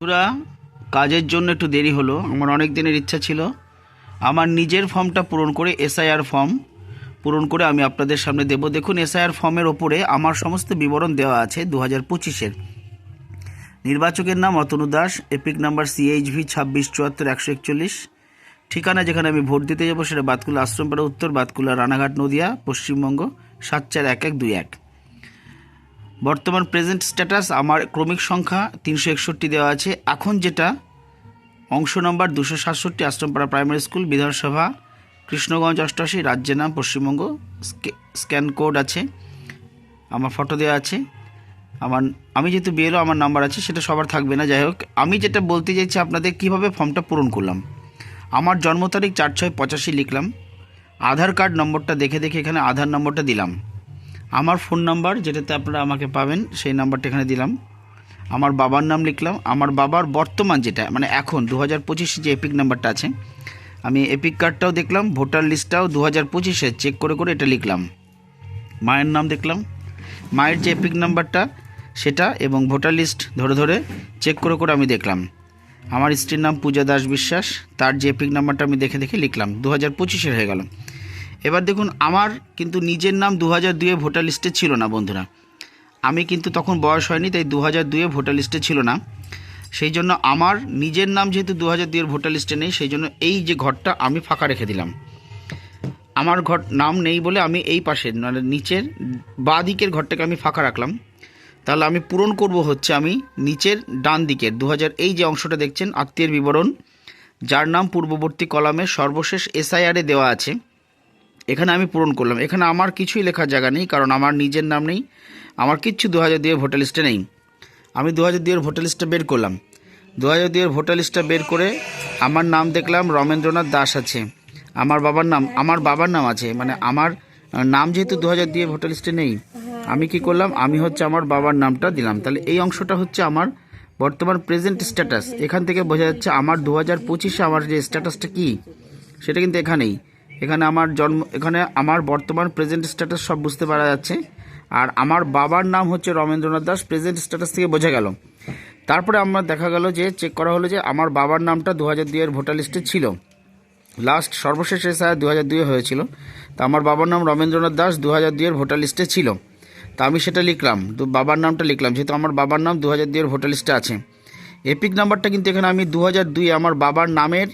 পুরা কাজের জন্য একটু দেরি হলো। আমার অনেক দিনের ইচ্ছা ছিল। আমার নিজের ফর্মটা পূরণ করে এসআইআর ফর্ম পূরণ করে আমি আপনাদের সামনে দেব। দেখুন, এসআইআর ফর্মের ওপরে আমার সমস্ত বিবরণ দেওয়া আছে দু হাজার পঁচিশের। নির্বাচকের নাম Atanu Das, EPIC number CHV ছাব্বিশ চুয়াত্তর একশো একচল্লিশ। ঠিকানা যেখানে আমি ভোট দিতে যাব সেটা বাতকুলা আশ্রমপাড়া, উত্তর বাতকুলা, রানাঘাট, নদিয়া, পশ্চিমবঙ্গ, সাত চার এক এক দুই এক। বর্তমান প্রেজেন্ট স্ট্যাটাস আমার ক্রমিক সংখ্যা তিনশো একষট্টি দেওয়া আছে। এখন যেটা, অংশ নম্বর দুশো সাতষট্টি, আশ্রমপাড়া প্রাইমারি স্কুল বিধানসভা, কৃষ্ণগঞ্জ অষ্টআশি, রাজ্যের নাম পশ্চিমবঙ্গ। স্কে- স্ক্যান কোড আছে, আমার ফটো দেওয়া আছে। আমার, আমি যেহেতু বিএলও আমার নাম্বার আছে, সেটা সবার থাকবে না। যাই হোক, আমি যেটা বলতে চাইছি আপনাদের, কীভাবে ফর্মটা পূরণ করলাম। আমার জন্ম তারিখ চার ছয় পঁচাশি লিখলাম। আধার কার্ড নম্বরটা দেখে দেখে এখানে আধার নম্বরটা দিলাম। আমার ফোন নাম্বার যেটাতে আপনারা আমাকে পাবেন, সেই নাম্বারটা এখানে দিলাম। আমার বাবার নাম লিখলাম। আমার বাবার বর্তমান যেটা মানে এখন দু হাজার পঁচিশে যে এপিক নাম্বারটা আছে, আমি এপিক কার্ডটাও দেখলাম ভোটার লিস্টটাও দু হাজার পঁচিশে চেক করে করে এটা লিখলাম। মায়ের নাম দেখলাম। মায়ের যে এপিক নাম্বারটা সেটা এবং ভোটার লিস্ট ধরে ধরে চেক করে করে আমি দেখলাম। আমার স্ত্রীর নাম পূজা দাস বিশ্বাস তার যে এপিক নাম্বারটা আমি দেখে দেখে লিখলাম দু হাজার পঁচিশের হয়ে গেল। এবার দেখুন, আমার কিন্তু নিজের নাম দু হাজার দুয়ে ভোটার লিস্টে ছিল না, বন্ধুরা। আমি কিন্তু তখন বয়স হয়নি, তাই দু হাজার দুয়ে ভোটার লিস্টে ছিল না। সেই জন্য আমার নিজের নাম যেহেতু দু হাজার দুইয়ের ভোটার লিস্টে নেই, সেই জন্য এই যে ঘরটা আমি ফাঁকা রেখে দিলাম। আমার ঘর নাম নেই বলে আমি এই পাশের মানে নিচের বাঁ দিকের ঘরটাকে আমি ফাঁকা রাখলাম। তাহলে আমি পূরণ করব হচ্ছে আমি নিচের ডান দিকের দু হাজার এই যে অংশটা দেখছেন, আত্মীয়ের বিবরণ, যার নাম পূর্ববর্তী কলামে সর্বশেষ এসআইআরে দেওয়া আছে। এখানে আমি পূরণ করলাম। এখানে আমার কিছুই লেখার জায়গা নেই, কারণ আমার নিজের নাম নেই। আমার কিচ্ছু দু হাজার দুইয়ের ভোটার লিস্টে নেই। আমি দু হাজার দুইয়ের ভোটার লিস্টটা বের করলাম। দু হাজার দুইয়ের ভোটার লিস্টটা বের করে আমার নাম দেখলাম রমেন্দ্রনাথ দাস আছে। আমার বাবার নাম, আমার বাবার নাম আছে মানে আমার নাম যেহেতু দু হাজার দুইয়ের ভোটার লিস্টে নেই, আমি কি করলাম? আমি হচ্ছে আমার বাবার নামটা দিলাম। তাহলে এই অংশটা হচ্ছে আমার বর্তমান প্রেজেন্ট স্ট্যাটাস এখান থেকে বোঝা যাচ্ছে আমার দু হাজার পঁচিশে আমার যে স্ট্যাটাসটা কী, সেটা কিন্তু এখানেই। এখানে আমার জন্ম, এখানে আমার বর্তমান প্রেজেন্ট স্ট্যাটাস সব বুঝতে পারা যাচ্ছে। আর আমার বাবার নাম হচ্ছে রমেন্দ্রনাথ দাস প্রেজেন্ট স্ট্যাটাস থেকে বোঝা গেল। তারপরে আমার দেখা গেল যে চেক করা হলো যে আমার বাবার নামটা দু হাজার দুইয়ের ভোটার লিস্টে ছিল। লাস্ট সর্বশেষ এসআই দু হাজার দুইয়ে হয়েছিল। তা আমার বাবার নাম রমেন্দ্রনাথ দাস দু হাজার দুইয়ের ভোটার লিস্টে ছিল। তা আমি সেটা লিখলাম, তো বাবার নামটা লিখলাম, যেহেতু আমার বাবার নাম দু হাজার দুইয়ের ভোটার লিস্টে আছে। এপিক নাম্বারটা কিন্তু এখানে আমি দু হাজার দুই আমার বাবার নামের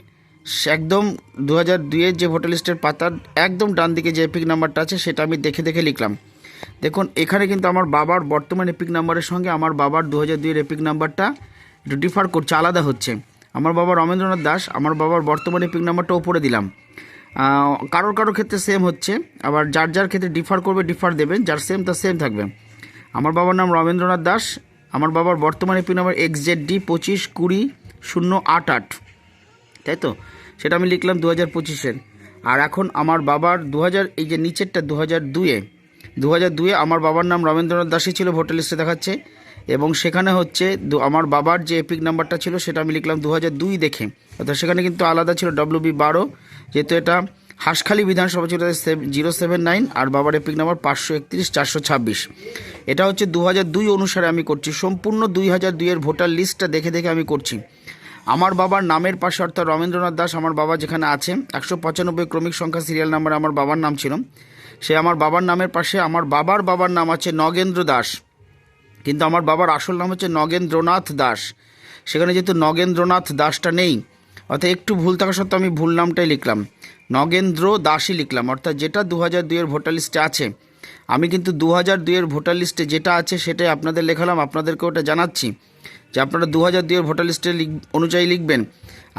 একদম দু হাজার দুইয়ের যে ভোটার লিস্টের পাতার একদম ডান দিকে যে এপিক নাম্বারটা আছে, সেটা আমি দেখে দেখে লিখলাম। দেখুন, এখানে কিন্তু আমার বাবার বর্তমান এপিক নাম্বারের সঙ্গে আমার বাবার দু হাজার দুইয়ের এপিক নাম্বারটা একটু ডিফার করছে, আলাদা হচ্ছে। আমার বাবা রমেন্দ্রনাথ দাস, আমার বাবার বর্তমান এপিক নাম্বারটা ওপরে দিলাম। কারোর কারোর ক্ষেত্রে সেম হচ্ছে, আবার যার যার ক্ষেত্রে ডিফার করবে ডিফার দেবেন যার সেম তার সেম থাকবে। আমার বাবার নাম রমেন্দ্রনাথ দাস, আমার বাবার বর্তমান EPIC number X Z D পঁচিশ কুড়ি শূন্য আট আট। তাই তো? সেটা আমি লিখলাম দু হাজার পঁচিশের। আর এখন আমার বাবার দু হাজার এই যে নিচেরটা দু হাজার দুয়ে দু হাজার দুয়ে আমার বাবার নাম রবীন্দ্রনাথ দাসই ছিল ভোটার লিস্টে দেখাচ্ছে। এবং সেখানে হচ্ছে আমার বাবার যে এপিক নাম্বারটা ছিল সেটা আমি লিখলাম দু হাজার দুই দেখে। অর্থাৎ সেখানে কিন্তু আলাদা ছিল ডব্লিউ বি বারো, যেহেতু এটা হাঁসখালি বিধানসভা ছিল জিরো সেভেন নাইন, আর বাবার এপিক নাম্বার পাঁচশো একত্রিশ, চারশো ছাব্বিশ। এটা হচ্ছে দু হাজার দুই অনুসারে আমি করছি। সম্পূর্ণ দুই হাজার দুইয়ের ভোটার লিস্টটা দেখে দেখে আমি করছি। আমার বাবার নামের পাশে অর্থাৎ রমেন্দ্রনাথ দাস আমার বাবা যেখানে আছে, একশো পঁচানব্বই ক্রমিক সংখ্যা সিরিয়াল নাম্বার আমার বাবার নাম ছিল। সে আমার বাবার নামের পাশে আমার বাবার বাবার নাম আছে নগেন্দ্র দাস। কিন্তু আমার বাবার আসল নাম হচ্ছে নগেন্দ্রনাথ দাস। সেখানে যেহেতু নগেন্দ্রনাথ দাসটা নেই, অর্থাৎ একটু ভুল থাকা সত্ত্বেও আমি ভুল নামটাই লিখলাম। নগেন্দ্র দাসই লিখলাম, অর্থাৎ যেটা দু হাজার দুইয়ের ভোটার লিস্টে আছে, আমি কিন্তু দু হাজার দুইয়ের ভোটার লিস্টে যেটা আছে সেটাই আপনাদের লেখালাম আপনাদেরকে ওটা জানাচ্ছি। যে আপনারা দু হাজার দুইয়ের ভোটার লিস্টে লিখ, অনুযায়ী লিখবেন।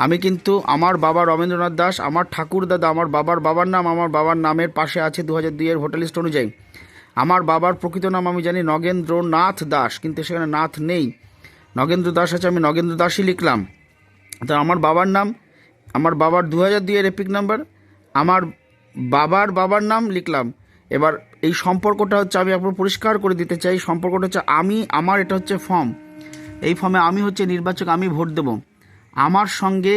আমি কিন্তু আমার বাবা রবীন্দ্রনাথ দাস, আমার ঠাকুর দাদা, আমার বাবার বাবার নাম, আমার বাবার নামের পাশে আছে দু হাজার দুইয়ের ভোটার লিস্ট অনুযায়ী। আমার বাবার প্রকৃত নাম আমি জানি নগেন্দ্রনাথ দাস, কিন্তু সেখানে নাথ নেই। নগেন্দ্র দাস আছে, আমি নগেন্দ্র দাসই লিখলাম। তো আমার বাবার নাম, আমার বাবার দু হাজার দুইয়ের এপিক নাম্বার, আমার বাবার বাবার নাম লিখলাম। এবার এই সম্পর্কটা হচ্ছে আমি আপনার পরিষ্কার করে দিতে চাই। সম্পর্কটা হচ্ছে আমি, আমার, এটা হচ্ছে ফর্ম এই ফর্মে আমি হচ্ছে নির্বাচক, আমি ভোট দেব। আমার সঙ্গে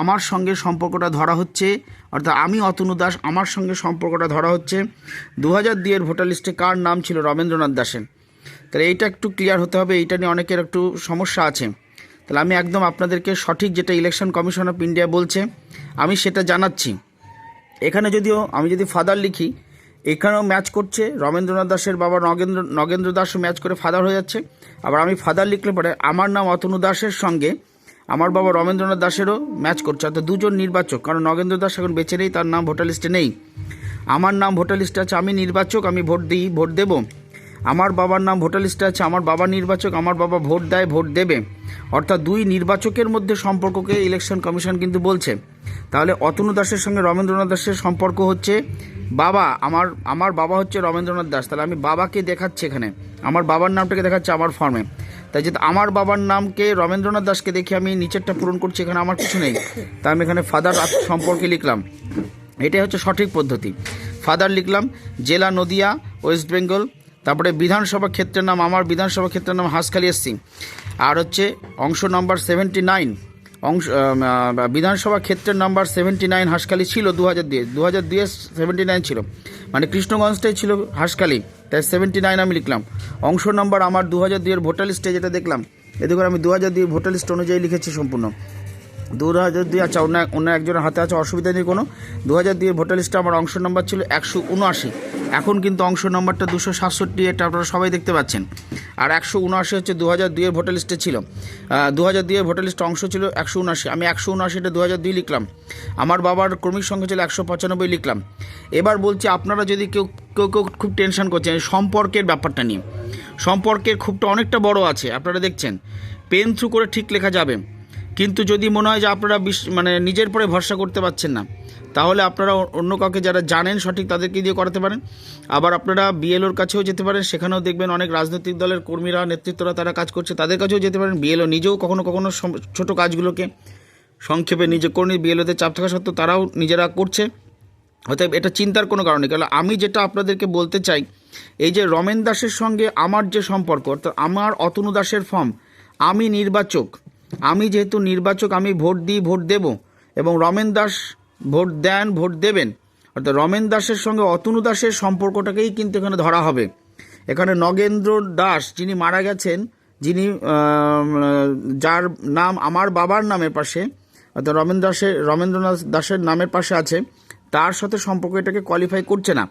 আমার সঙ্গে সম্পর্কটা ধরা হচ্ছে, অর্থাৎ আমি অতনু দাস, আমার সঙ্গে সম্পর্কটা ধরা হচ্ছে। দু হাজার দুইয়ের ভোটার লিস্টে কার নাম ছিল? রবীন্দ্রনাথ দাসের। তাহলে এইটা একটু ক্লিয়ার হতে হবে, এইটা নিয়ে অনেকের একটু সমস্যা আছে। তাহলে আমি একদম আপনাদেরকে সঠিক যেটা ইলেকশন কমিশন অফ ইন্ডিয়া বলছে, আমি সেটা জানাচ্ছি। এখানে যদিও আমি যদি ফাদার লিখি এখানেও ম্যাচ করছে। রমেন্দ্রনাথ দাসের বাবা নগেন্দ্র নগেন্দ্র দাসও ম্যাচ করে ফাদার হয়ে যাচ্ছে। আবার আমি ফাদার লিখলে পরে আমার নাম অতনু দাসের সঙ্গে আমার বাবা রমেন্দ্রনাথ দাসেরও ম্যাচ করছে। অর্থাৎ দুজন নির্বাচক। কারণ নগেন্দ্র দাস এখন বেঁচে নেই, তার নাম ভোটার লিস্টে নেই। আমার নাম ভোটার লিস্টে আছে, আমি নির্বাচক, আমি ভোট দিই, ভোট দেব। আমার বাবার নাম ভোটার লিস্টে আছে, আমার বাবা নির্বাচক, আমার বাবা ভোট দেয়, ভোট দেবে। অর্থাৎ দুই নির্বাচকের মধ্যে সম্পর্ককে ইলেকশন কমিশন কিন্তু বলছে। তাহলে অতনু দাসের সঙ্গে রবীন্দ্রনাথ দাসের সম্পর্ক হচ্ছে বাবা, আমার আমার বাবা হচ্ছে রবীন্দ্রনাথ দাস। তাহলে আমি বাবাকে দেখাচ্ছি এখানে। আমার বাবার নামটাকে দেখাচ্ছে আমার ফর্মে তাই যদি আমার বাবার নামকে রবীন্দ্রনাথ দাসকে দেখে আমি নিচেরটা পূরণ করছি, এখানে আমার কিছু নেই। তাই আমি এখানে ফাদার সম্পর্কে লিখলাম। এটাই হচ্ছে সঠিক পদ্ধতি। ফাদার লিখলাম, জেলা নদিয়া ওয়েস্ট বেঙ্গল তারপরে বিধানসভা ক্ষেত্রের নাম, আমার বিধানসভা ক্ষেত্রের নাম হাঁসখালি এসসি আর হচ্ছে অংশ নম্বর সেভেন্টি নাইন অংশ বিধানসভা ক্ষেত্রের নাম্বার সেভেন্টি নাইন হাঁসখালি ছিল দু হাজার দুয়ে দু হাজার দুয়ে সেভেন্টি নাইন ছিল। মানে কৃষ্ণগঞ্জটাই ছিল হাঁসখালি, তাই সেভেন্টি নাইন আমি লিখলাম। অংশ নাম্বার আমার দু হাজার দুয়ের ভোটার লিস্টে যেটা দেখলাম এতে করে আমি দু হাজার দুই ভোটার লিস্ট অনুযায়ী লিখেছি সম্পূর্ণ। দু হাজার দুই আচ্ছা অন্য অন্য একজনের হাতে আছে, অসুবিধা নেই কোনো। দু হাজার দুইয়ের ভোটার লিস্টে আমার অংশ নম্বর ছিল একশো উনআশি। এখন কিন্তু অংশ নম্বরটা দুশো সাতষট্টি, এটা আপনারা সবাই দেখতে পাচ্ছেন। আর একশো উনআশি হচ্ছে দু হাজার দুইয়ের ভোটার লিস্টে ছিল। দু হাজার দুইয়ের ভোটার লিস্টে অংশ ছিল একশো উনআশি। আমি একশো উনআশিটা দু হাজার দুই লিখলাম। আমার বাবার ক্রমিক সংখ্যা ছিল একশো পঁচানব্বই লিখলাম। এবার বলছি আপনারা যদি কেউ কেউ কেউ খুব টেনশন করছেন সম্পর্কের ব্যাপারটা নিয়ে। সম্পর্কের খুবটা অনেকটা বড় আছে, আপনারা দেখছেন। পেন থ্রু করে ঠিক লেখা যাবে। কিন্তু যদি মনে হয় যে আপনারা বিশ- মানে নিজের পরে ভরসা করতে পারছেন না, তাহলে আপনারা অন্য কাউকে যারা জানেন সঠিক তাদেরকে দিয়ে করাতে পারেন। আবার আপনারা বিএলওর কাছেও যেতে পারেন, সেখানেও দেখবেন অনেক রাজনৈতিক দলের কর্মীরা, নেতৃত্বরা তারা কাজ করছে, তাদের কাছেও যেতে পারেন। বিএলও নিজেও কখনো কখনো ছোট কাজগুলোকে সংক্ষেপে নিজে করে বিএলওতে চাপ থাকা সত্ত্বেও তারাও নিজেরা করছে। অতএব এটা চিন্তার কোনো কারণ নেই। কারণ আমি যেটা আপনাদেরকে বলতে চাই, এই যে রমেন দাসের সঙ্গে আমার যে সম্পর্ক, অর্থাৎ আমার অতনু দাসের ফর্ম আমি নির্বাচক আমি যেহেতু নির্বাচক, আমি ভোট দিই, ভোট দেব। এবং রমেন দাস ভোট দেন, ভোট দেবেন। অর্থাৎ রমেন দাসের সঙ্গে অতনু দাসের সম্পর্কটাকেই কিন্তু এখানে ধরা হবে। এখানে নগেন্দ্র দাস যিনি মারা গেছেন, যিনি যার নাম আমার বাবার নামের পাশে, অর্থাৎ রমেন দাসের রমেন্দ্রনাথ দাসের নামের পাশে আছে, তার সাথে সম্পর্ক এটাকে কোয়ালিফাই করছে না।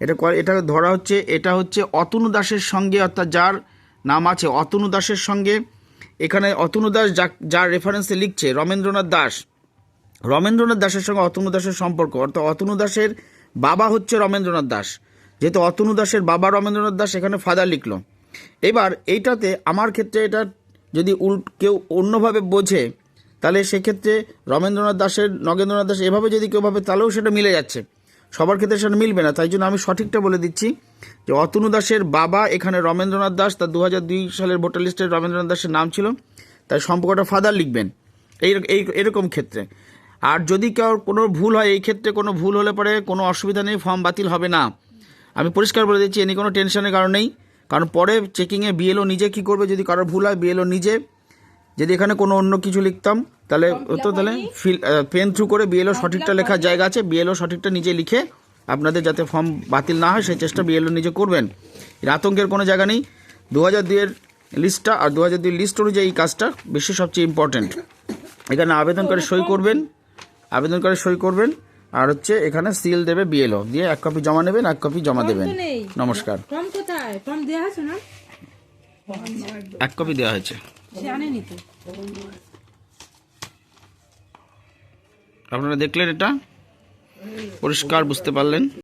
এটা এটা ধরা হচ্ছে, এটা হচ্ছে অতনু দাসের সঙ্গে, অর্থাৎ যার নাম আছে অতনু দাসের সঙ্গে এখানে অতনু দাস যা যার রেফারেন্সে লিখছে, রমেন্দ্রনাথ দাস। রমেন্দ্রনাথ দাসের সঙ্গে অতনু দাসের সম্পর্ক, অর্থাৎ অতনু দাসের বাবা হচ্ছে রমেন্দ্রনাথ দাস। যেহেতু অতনু দাসের বাবা রমেন্দ্রনাথ দাস, এখানে ফাদার লিখল। এবার এইটাতে আমার ক্ষেত্রে এটা যদি উল কেউ অন্যভাবে বোঝে, তাহলে সেক্ষেত্রে রমেন্দ্রনাথ দাসের, নগেন্দ্রনাথ দাস এভাবে যদি কেউ ভাবে, তাহলেও সেটা মিলে যাচ্ছে। সবার ক্ষেত্রে সেটা মিলবে না, তাই জন্য আমি সঠিকটা বলে দিচ্ছি। যে অতনু দাসের বাবা এখানে রমেন্দ্রনাথ দাস তার দু দুই সালের ভোটার লিস্টে রমেন্দ্রনাথ দাসের নাম ছিল। তাই সম্পর্কটা ফাদার লিখবেন। এই এই এরকম ক্ষেত্রে। আর যদি কেউ কোনো ভুল হয় এই ক্ষেত্রে কোনো ভুল হলে পরে কোনো অসুবিধা নেই ফর্ম বাতিল হবে না। আমি পরিষ্কার বলে দিচ্ছি এনি কোনো টেনশনের কারণ নেই। কারণ পরে চেকিংয়ে বিএলও নিজে কি করবে যদি কারোর ভুল হয় বিএলও নিজে। যদি এখানে কোনো অন্য কিছু লিখতাম তাহলে হতো তাহলে ফিল পেন থ্রু করে বিএলও সঠিকটা লেখার জায়গা আছে বিএলও সঠিকটা নিজে লিখে আপনাদের যাতে ফর্ম বাতিল না হয় সেই চেষ্টা বিএলও নিজে করবেন। এর আতঙ্কের কোনো জায়গা নেই। দু হাজার দুইয়ের লিস্টটা আর দু হাজার দুই লিস্ট অনুযায়ী এই কাজটা বেশি সবচেয়ে ইম্পর্ট্যান্ট এখানে আবেদনকারী সই করবেন আবেদনকারী সই করবেন আর হচ্ছে এখানে সিল দেবে বিএলও। দিয়ে এক কপি জমা নেবেন এক কপি জমা দেবেন। নমস্কার। এক কপি দেওয়া হয়েছে। আপনারা দেখলেন এটা? পরিষ্কার বুঝতে পারলেন?